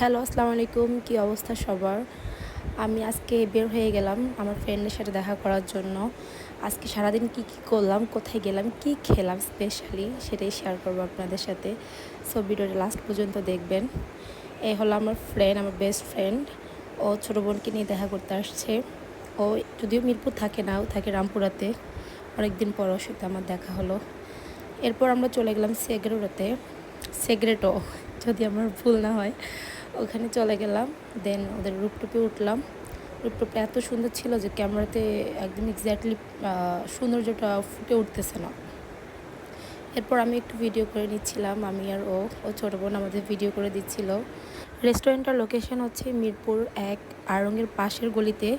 Hello, আসসালামু আলাইকুম। কী অবস্থা সবার? আমি আজকে বের হয়ে গেলাম আমার ফ্রেন্ডের সাথে দেখা করার জন্য। আজকে সারাদিন কি কি করলাম, কোথায় গেলাম, কি খেলাম স্পেশালি সেটাই শেয়ার করব আপনাদের সাথে। সো ভিডিওটা লাস্ট পর্যন্ত দেখবেন। এই হলো আমার ফ্রেন্ড আমার বেস্ট ফ্রেন্ড ও ছোটো বোনকে নিয়ে দেখা করতে আসছে। ও যদিও মিরপুর থাকে না, ও থাকে রামপুরাতে। অনেকদিন পর ওর সাথে আমার দেখা হলো। এরপর আমরা চলে গেলাম সেগ্রেটোতে সেগ্রেটো, যদি আমার ভুল না হয়। ওখানে চলে গেলাম। দেন ওদের রূপটুপে উঠলাম। রূপটুপটা এত সুন্দর ছিল যে ক্যামেরাতে একদম এক্স্যাক্টলি সৌন্দর্যটা ফুটে উঠতেছে না। এরপর আমি একটু ভিডিও করে নিচ্ছিলাম, আমি আর ও ও ছোটো বোন আমাদের ভিডিও করে দিচ্ছিল। রেস্টুরেন্টটার লোকেশন হচ্ছে মিরপুর এক আড়ঙ্গের পাশের গলিতে।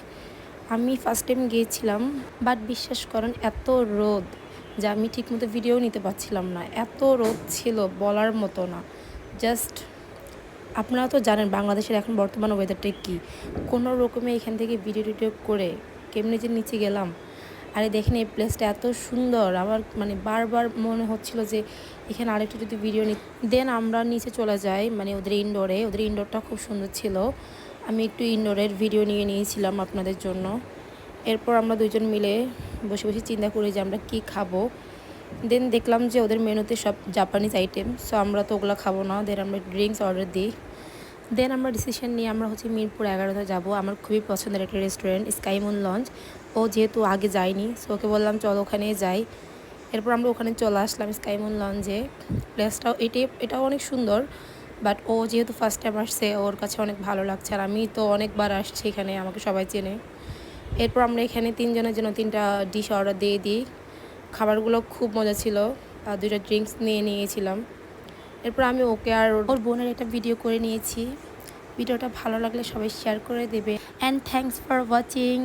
আমি ফার্স্ট টাইম গিয়েছিলাম বাট বিশ্বাস করেন এত রোদ যা আমি ঠিকমতো ভিডিও নিতে পারছিলাম না। এত রোদ ছিল বলার মতো না। জাস্ট আপনারা তো জানেন বাংলাদেশের এখন বর্তমান ওয়েদারটা কী। কোনো রকমে এখান থেকে ভিডিও টিডিও করে কেমনি যে নিচে গেলাম। আরে দেখেন এই প্লেসটা এত সুন্দর। আমার মানে বারবার মনে হচ্ছিল যে এখানে আরেকটু যদি ভিডিও নি দেন আমরা নিচে চলে যাই মানে ওদের ইনডোরে ওদের ইনডোরটা খুব সুন্দর ছিল। আমি একটু ইনডোরের ভিডিও নিয়ে নিয়েছিলাম আপনাদের জন্য। এরপর আমরা দুজন মিলে বসে বসে চিন্তা করি যে আমরা কী খাব। দেন দেখলাম যে ওদের মেনুতে সব জাপানিজ আইটেম সো আমরা তো ওগুলো খাব না। দেন আমরা ড্রিঙ্কস অর্ডার দিই। দেন আমরা ডিসিশন নিয়ে আমরা হচ্ছে মিরপুর এগারোতে যাব। আমার খুবই পছন্দের একটা রেস্টুরেন্ট স্কাইমুন লঞ্চ ও যেহেতু আগে যায়নি সো ওকে বললাম, চলো ওখানে যাই। এরপর আমরা ওখানে চলে আসলাম স্কাইমুন লঞ্চে প্লেসটাও এটি এটাও অনেক সুন্দর বাট ও যেহেতু ফার্স্ট টাইম আসছে, ওর কাছে অনেক ভালো লাগছে। আর আমি তো অনেকবার আসছি এখানে, আমাকে সবাই চেনে। এরপর আমরা এখানে তিনজনের জন্য তিনটা ডিশ অর্ডার দিয়ে দিই। খাবারগুলো খুব মজা ছিল, আর দুইটা ড্রিঙ্কস নিয়ে নিয়েছিলাম। এরপর আমি ওকে আর ওর বোনের একটা ভিডিও করে নিয়েছি। ভিডিওটা ভালো লাগলে সবাই শেয়ার করে দেবে। And thanks for watching